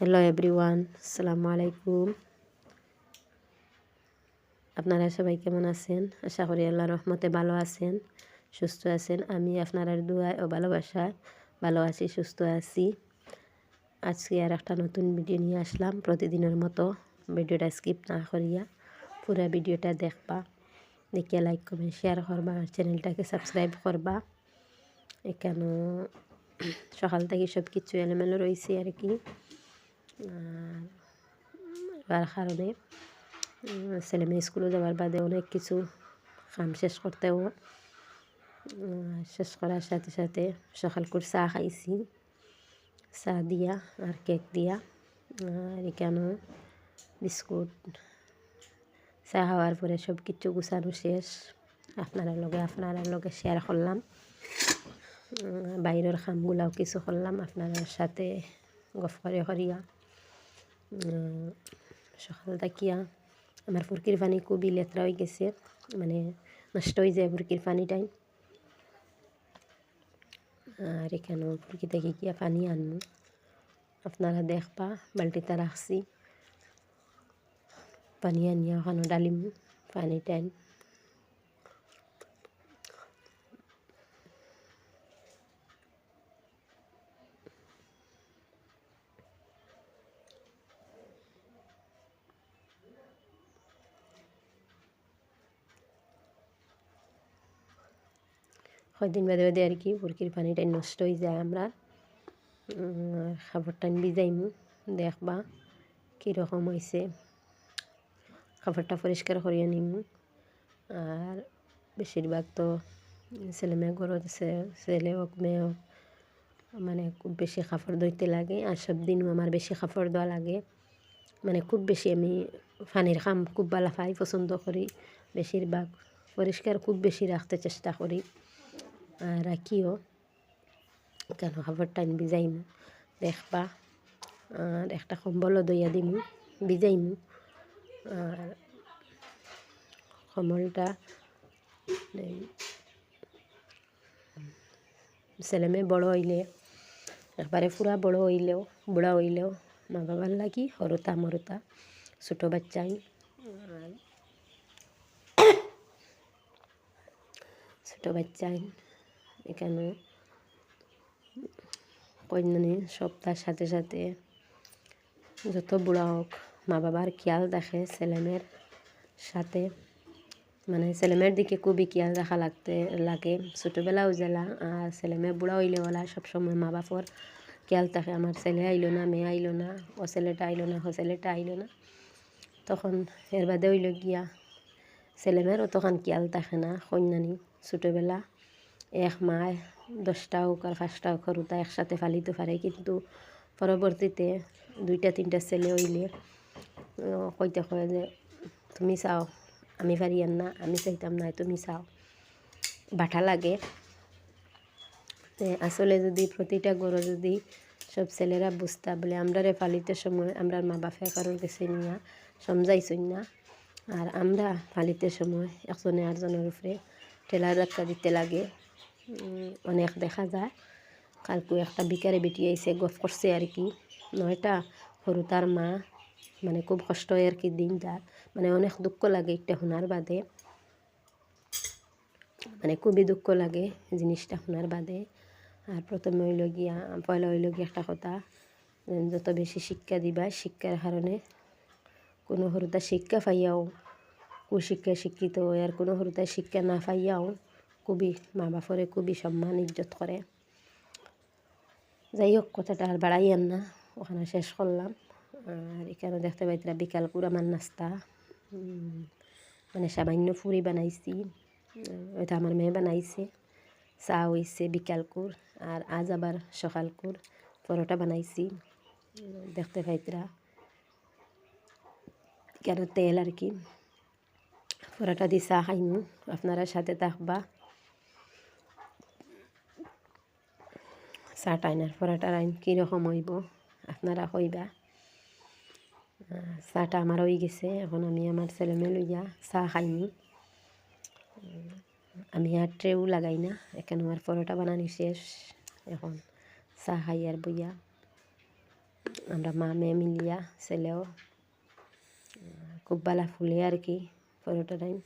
Hello everyone আসসালামু আলাইকুম আপনারা সবাই কেমন আছেন? আশা করি আল্লাহ রহমতে ভালো আছেন, সুস্থ আছেন। আমি আপনার দোয়ায় ও ভালোবাসায় ভালো আছি, সুস্থ আছি। আজকে আর একটা নতুন ভিডিও নিয়ে আসলাম। প্রতিদিনের মতো ভিডিওটা স্কিপ না করিয়া পুরো ভিডিওটা দেখবা। দেখিয়া লাইক কমেন্ট শেয়ার করবা। আর চ্যানেলটাকে সাবস্ক্রাইব করবা। এখানে সকাল থেকে সব কিছু এলোমেলো রয়েছে আর কি। আর কারণে ছেলে মেয়ে স্কুলে যাওয়ার বাদে অনেক কিছু কাম শেষ করতেও শেষ করার সাথে সাথে সকাল করে চা খাইছি। চা দিয়া আর কেক দিয়া, আর এখানে বিস্কুট। চা খাওয়ার পরে সব কিছু গুছানো শেষ। আপনারা লগে আপনারা লগে শেয়ার করলাম। বাইরের খামগুলাও কিছু করলাম আপনার সাথে গফ করে করিয়া। সকাল থাকিয়া আমার ফুরকির পানি খুবই লেতরা হয়ে গেছে মানে নষ্ট হয়ে যায় ফুরকির পানিটাই আর এখানে ফুরকি থেকে গিয়া পানি আনব আপনারা দেখবা বাল্টিটা রাখছি পানি আনিয়া ওখানে ডালিম পানি টাইম। কয়েকদিন বাদে বাদে আর কি পুরকির পানিটাই নষ্ট হয়ে যায় আমরা। খাবারটা ভিজাইমু দেখবা কীরকম হয়েছে খাবারটা পরিষ্কার করিয়ে নিমু। আর বেশিরভাগ তো ছেলে মেয়ে আছে, ছেলে হোক, মেয়ে হোক মানে খুব বেশি কাপড় ধরতে লাগে। আর সব দিনও আমার বেশি কাপড় দেওয়া লাগে। মানে খুব বেশি আমি পানির খাম খুব ভালো পাই, পছন্দ করি। বেশিরভাগ পরিষ্কার খুব বেশি রাখতে চেষ্টা করি। রাখিও কেন খাবারটা ভিজাইমু দেখবা আর একটা কম্বলও দইয়া দিমু ভিজাইমু আর কম্বলটা ছেলে মেয়ে বড় হইলে একবারে পুরা বড় হইলেও বুড়া হইলেও মা বাবার লাগি হরতা মরতা ছোটো বাচ্চাই ছোটো বাচ্চাই এখানে কন্যানি সপ্তাহের সাথে সাথে যত বুড়া হোক, মা বাবার খেয়াল দেখে ছেলেমেয়ের সাথে। মানে ছেলেমেয়ের দিকে খুবই খেয়াল রাখা লাগতে, লাগে। ছোটোবেলাও জেলা, আর ছেলেমেয়ে বুড়া হইলে ওলা সবসময় মা বাপর খেয়াল থাকে। আমার ছেলে আইলো না, মেয়ে আইলো না, ও ছেলেটা আইলো না, ও ছেলেটা আইলো না। তখন এর বাদে হইল গিয়া ছেলেমেয়েরও তখন খেয়াল থাকে না কন্যানি। ছোটোবেলা এক মায় দশটা হোক আর পাঁচটা হোক সরুতা একসাথে ফালিতে পারে। কিন্তু পরবর্তীতে দুইটা, তিনটা ছেলে হইলে কইতে কয় যে, তুমি চাও, আমি পারিয়ান না, আমি চাইতাম না, তুমি চাও। বাঠা লাগে। আসলে যদি প্রতিটা গরু যদি সব ছেলেরা বুঝতা, বলে আমরা রে ফালিতে সময়, আমরা মা বাপে কারোর কাছে নিয়ে সমঝাইছই না। আর আমরা ফালিতে সময় একজনে আরেকজনের উপরে ঠেলা ধাক্কা দিতে লাগে। অনেক দেখা যায়। কালকে একটা বিকারে বেটি আইসে গফ করছে আর কি। নয়টা সরু তার মা মানে খুব কষ্ট হয় আর কি দিন যার মানে অনেক দুঃখ লাগে এটা শোনার বাদে। মানে খুবই দুঃখ লাগে জিনিসটা শোনার বাদে। আর প্রথমে হইল গিয়া, পয়লা হইল গিয়া একটা কথা যত বেশি শিক্ষা দিবা, শিক্ষার কারণে কোনো হরুতা শিক্ষা পাইয়াও কুশিক্ষা শিক্ষিত হয় আর কোনো হরুতা শিক্ষা না পাইয়াও খুবই মা বাপরে খুবই সম্মান, ইজ্জত করে। যাই হোক, কথাটা আর বাড়াইয়েন না, ওখানে শেষ করলাম। আর এখানে দেখতে পাইতরা বিকালপুর আমার নাস্তা। মানে সামান্য ফুরি বানাইছি, ওইটা আমার মেয়ে বানাইছে। চা হয়েছে বিকালকুর আর আজ আবার সকাল সকালকুর পরোটা বানাইছি। দেখতে পাইতরা কেন তেল আর কি। পরোটা দিয়ে চা খাইমু, আপনারা সাথে থাকবা। চাট আইনার পরাটার আইন কীরকম হইব আপনারা কইবা চাটা আমার হয়ে গেছে, এখন আমি আমার ছেলে মেয়ে লইয়া চা খাইনি। আমি আর ট্রেও লাগাই না এখানে আমার পরোটা বানানি শেষ, এখন চা খাই আর বইয়া। আমরা মা মেয়ে মিলিয়া, ছেলেও খুব বালা ফুলে আর কি পুরোটা টাইম।